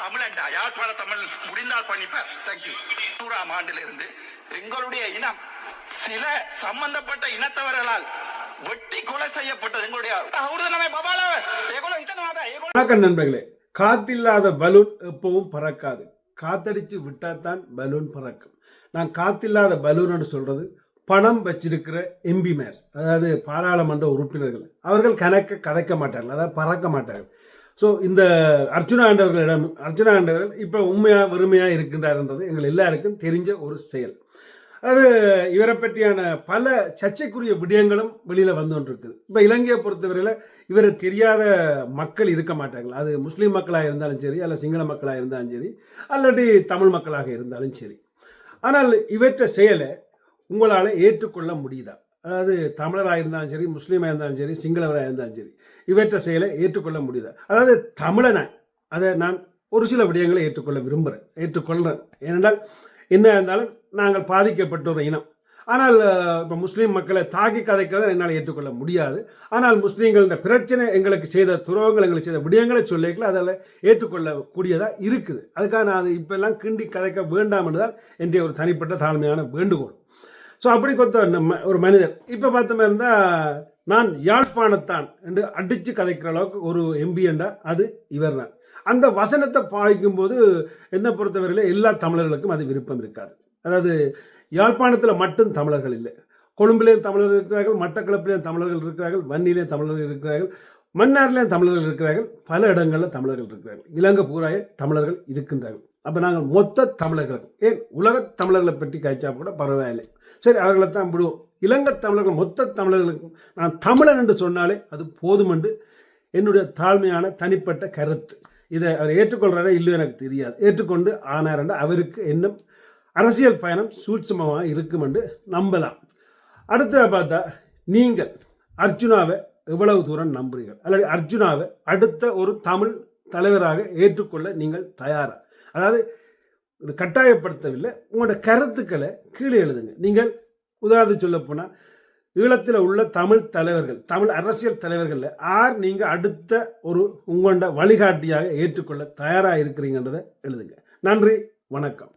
தமிழண்டா யாழ்ப்பாண தமிழ் முடிந்தால் பண்ணிப்பார் தேங்க்யூ நூறாம் ஆண்டிலிருந்து எங்களுடைய இனம் சில சம்பந்தப்பட்ட இனத்தவர்களால் வெட்டி கொலை செய்யப்பட்டது. எங்களுடைய வணக்கம் நண்பர்களே. காத்தில்லாத பலூன் எப்பவும் பறக்காது. காத்தடிச்சு விட்டாதான் பலூன் பறக்கும். நான் காத்தில்லாத பலூன்னு சொல்றது பணம் வச்சிருக்கிற எம்பிமார் அதாவது பாராளுமன்ற உறுப்பினர்கள். அவர்கள் கணக்க கதைக்க மாட்டார்கள் அதாவது பறக்க மாட்டார்கள். ஸோ இந்த அர்ஜுனா ஆண்டவர்களிடம் அர்ஜுனா ஆண்டவர்கள் இப்போ உண்மையாக வறுமையாக இருக்கின்றார் என்றது எங்கள் எல்லாருக்கும் தெரிஞ்ச ஒரு செயல். அது இவரை பற்றியான பல சர்ச்சைக்குரிய விடயங்களும் வெளியில் வந்து கொண்டிருக்குது. இப்போ இலங்கையை பொறுத்தவரையில் இவரை தெரியாத மக்கள் இருக்க மாட்டார்கள். அது முஸ்லீம் மக்களாக இருந்தாலும் சரி அல்ல சிங்கள மக்களாக இருந்தாலும் சரி அல்லது தமிழ் மக்களாக இருந்தாலும் சரி. ஆனால் இவற்றை செயலை உங்களால் ஏற்றுக்கொள்ள முடியுதா? அதாவது தமிழராக இருந்தாலும் சரி முஸ்லீமாக இருந்தாலும் சரி சிங்களவராக இருந்தாலும் சரி இவற்றை செயலை ஏற்றுக்கொள்ள முடியுது அதாவது தமிழனை அதை நான் ஒரு சில விடயங்களை ஏற்றுக்கொள்ள விரும்புகிறேன் ஏற்றுக்கொள்கிறேன் ஏனென்றால் என்ன இருந்தாலும் நாங்கள் பாதிக்கப்பட்ட ஒரு இனம். ஆனால் இப்போ முஸ்லீம் மக்களை தாக்கி கதைக்கிறத என்னால் ஏற்றுக்கொள்ள முடியாது. ஆனால் முஸ்லீம்கள பிரச்சனை எங்களுக்கு செய்த துரோகங்கள் எங்களுக்கு செய்த விடயங்களை சொல்லிக்கல அதில் ஏற்றுக்கொள்ளக்கூடியதாக இருக்குது. அதுக்காக நான் அது இப்பெல்லாம் கிண்டி கதைக்க வேண்டாம் என்றுதான் என்னுடைய ஒரு தனிப்பட்ட தாழ்மையான வேண்டுகோள். ஸோ அப்படி கொத்த நம்ம ஒரு மனிதர். இப்போ பார்த்தோமே இருந்தால் நான் யாழ்ப்பாணத்தான் என்று அடித்து கதைக்கிற அளவுக்கு ஒரு எம்பியண்டா அது இவர் தான் அந்த வசனத்தை பாய்க்கும் போது என்னை பொறுத்தவரையில் எல்லா தமிழர்களுக்கும் அது விருப்பம் இருக்காது. அதாவது யாழ்ப்பாணத்தில் மட்டும் தமிழர்கள் இல்லை. கொழும்பிலேயும் தமிழர்கள் இருக்கிறார்கள் மட்டக்களப்பிலேயும் தமிழர்கள் இருக்கிறார்கள் வன்னியிலேயும் தமிழர்கள் இருக்கிறார்கள் மன்னார்லேயும் தமிழர்கள் இருக்கிறார்கள் பல இடங்களில் தமிழர்கள் இருக்கிறார்கள். இலங்கை பூராய தமிழர்கள் இருக்கின்றார்கள். அப்போ நாங்கள் மொத்த தமிழர்கள் ஏன் உலக தமிழர்களை பற்றி கழிச்சா கூட பரவாயில்லை. சரி அவர்களை தான் விடுவோம். இலங்கை தமிழர்கள் மொத்த தமிழர்களுக்கும் நான் தமிழன் என்று சொன்னாலே அது போதும் என்று என்னுடைய தாழ்மையான தனிப்பட்ட கருத்து. இதை அவர் ஏற்றுக்கொள்கிறாரா இல்லையோ எனக்கு தெரியாது. ஏற்றுக்கொண்டு ஆனார் என்று அவருக்கு இன்னும் அரசியல் பயணம் சூட்சமமாக இருக்கும் என்று நம்பலாம். அடுத்த பார்த்தா நீங்கள் அர்ஜுனாவை எவ்வளவு தூரம் நம்புறீர்கள்? அல்லது அர்ஜுனாவை அடுத்த ஒரு தமிழ் தலைவராக ஏற்றுக்கொள்ள நீங்கள் தயாரா? அதாவது இது கட்டாயப்படுத்தவில்லை. உங்களோட கருத்துக்களை கீழே எழுதுங்க. நீங்கள் உதாரணத்து சொல்ல போனால் ஈழத்தில் உள்ள தமிழ் தலைவர்கள் தமிழ் அரசியல் தலைவர்களில் ஆர் நீங்கள் அடுத்த ஒரு உங்களோட வழிகாட்டியாக ஏற்றுக்கொள்ள தயாராக இருக்கிறீங்கன்றதை எழுதுங்க. நன்றி வணக்கம்.